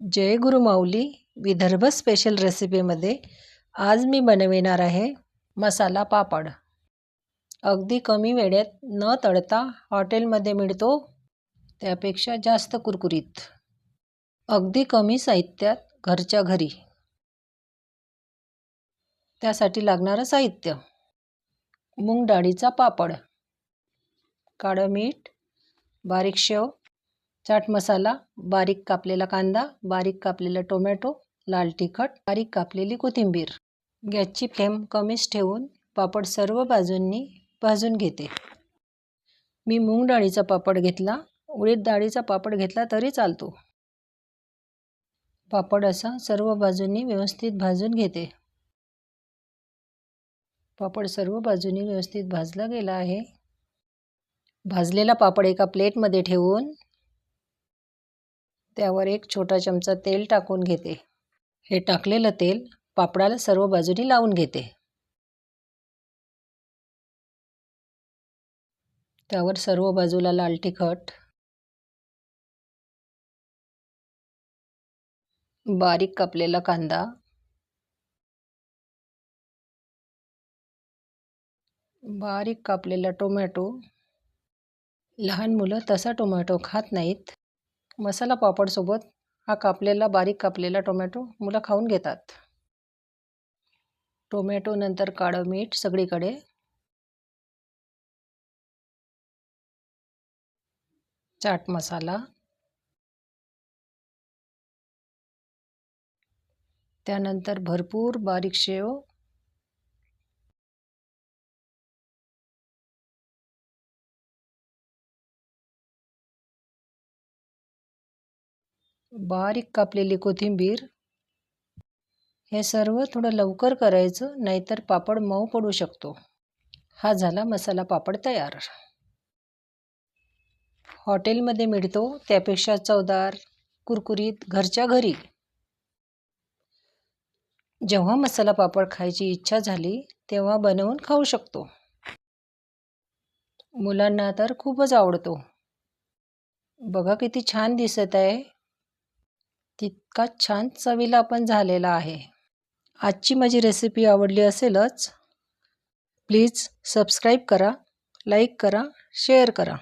जय Gurumauli Vidarbha special रेसिपीमध्ये आज मी बनविणार आहे मसाला पापड. अगदी कमी वेळेत न तळता हॉटेलमध्ये मिळतो त्यापेक्षा जास्त कुरकुरीत. अगदी कमी साहित्यात घरच्या घरी. त्यासाठी लागणारं साहित्य. मूग डाळीचा पापड. काळं मीठ बारीक शेव चाट मसाला बारीक कापलेला कांदा बारीक कापलेला टोमॅटो लाल तिखट बारीक कापलेली कोथिंबीर. गॅसची फ्लेम कमीच ठेवून पापड सर्व बाजूंनी भाजून घेते. मी मूग डाळीचा पापड घेतला उडीद डाळीचा पापड घेतला तरी चालतो. पापड असा सर्व बाजूंनी व्यवस्थित भाजून घेते. पापड सर्व बाजूंनी व्यवस्थित भाजला गेला आहे. भाजलेला पापड एका प्लेटमध्ये ठेवून त्यावर एक छोटा चमचा तेल टाकून घेते. हे टाकलेलं तेल पापडाला सर्व बाजूनी लावून घेते. त्यावर सर्व बाजूला लाल तिखट बारीक कापलेला कांदा बारीक कापलेला टोमॅटो. लहान मुलं तसा टोमॅटो खात नाहीत. मसाला पापडसोबत हा कापलेला बारीक कापलेला टोमॅटो मुलं खाऊन घेतात. टोमॅटो नंतर काळं मीठ सगळीकडे. चाट मसाला. त्यानंतर भरपूर बारीक शेव. बारीक कापलेली कोथिंबीर. हे सर्व थोडं लवकर करायचं नाहीतर पापड मऊ पडू शकतो. हा झाला मसाला पापड तयार. हॉटेलमध्ये मिळतो त्यापेक्षा चवदार कुरकुरीत घरच्या घरी. जेव्हा मसाला पापड खायची इच्छा झाली तेव्हा बनवून खाऊ शकतो. मुलांना तर खूपच आवडतो. बघा किती छान दिसत आहे. तितकाच छान चवीला पण झालेला आहे. आजची माझी रेसिपी आवडली असेलच. प्लीज सबस्क्राईब करा लाईक करा शेअर करा.